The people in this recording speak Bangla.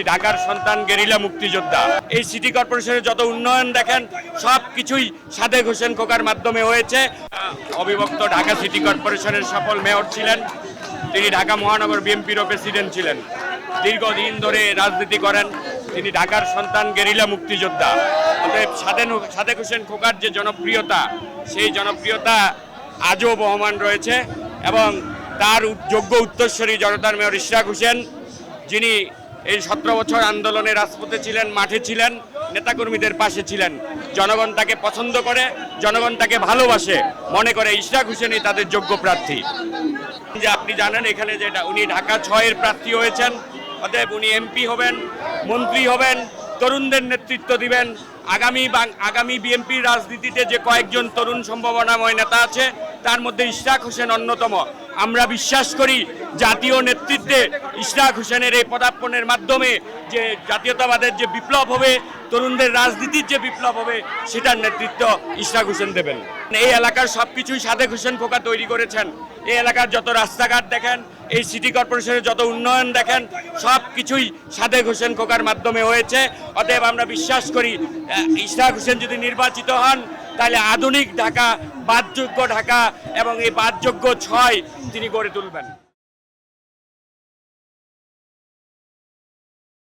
তিনি ঢাকার সন্তান গেরিলা মুক্তিযোদ্ধা। এই সিটি কর্পোরেশনের যত উন্নয়ন দেখেন, সব কিছুই সাদেক হোসেন খোকার মাধ্যমে হয়েছে। অবিভক্ত ঢাকা সিটি কর্পোরেশনের সফল মেয়র ছিলেন। তিনি ঢাকা মহানগর বিএনপিরও প্রেসিডেন্ট ছিলেন। দীর্ঘদিন ধরে রাজনীতি করেন। তিনি ঢাকার সন্তান গেরিলা মুক্তিযোদ্ধা। অতএব সাদেন সাদেক হোসেন খোকার যে জনপ্রিয়তা, সেই জনপ্রিয়তা আজও বহমান রয়েছে এবং তার যোগ্য উত্তরস্বরী জনতার মেয়র ইশরাক হোসেন, যিনি এই সতেরো বছর আন্দোলনে রাজপথে ছিলেন, মাঠে ছিলেন, নেতাকর্মীদের পাশে ছিলেন। জনগণ তাকে পছন্দ করে, জনগণ তাকে ভালোবাসে। মনে করে ইশরাক হোসেনই তাদের যোগ্য প্রার্থী। যে আপনি জানেন এখানে যেটা উনি ঢাকা ছয়ের প্রার্থী হয়েছেন। অতএব উনি এমপি হবেন, মন্ত্রী হবেন, তরুণদের নেতৃত্ব দিবেন। আগামী আগামী বিএনপির রাজনীতিতে যে কয়েকজন তরুণ সম্ভাবনাময় নেতা আছে তার মধ্যে ইশরাক হোসেন অন্যতম। আমরা বিশ্বাস করি জাতীয় নেতৃত্বে ইশরাক হোসেনের এই পদার্পণের মাধ্যমে যে জাতীয়তাবাদের যে বিপ্লব হবে, তরুণদের রাজনীতির যে বিপ্লব হবে, সেটার নেতৃত্ব ইশরাক হোসেন দেবেন। এই এলাকার সব কিছুই সাদেক হোসেন খোকা তৈরি করেছেন। এই এলাকার যত রাস্তাঘাট দেখেন, এই সিটি কর্পোরেশনের যত উন্নয়ন দেখেন সব কিছুই সাদেক হোসেন খোকার মাধ্যমে হয়েছে। অতএব আমরা বিশ্বাস করি ইশরাক হোসেন যদি নির্বাচিত হন তাহলে আধুনিক ঢাকা বাদযোগ্য ঢাকা এবং এই বাদযোগ্য ছয় তিনি গড়ে তুলবেন।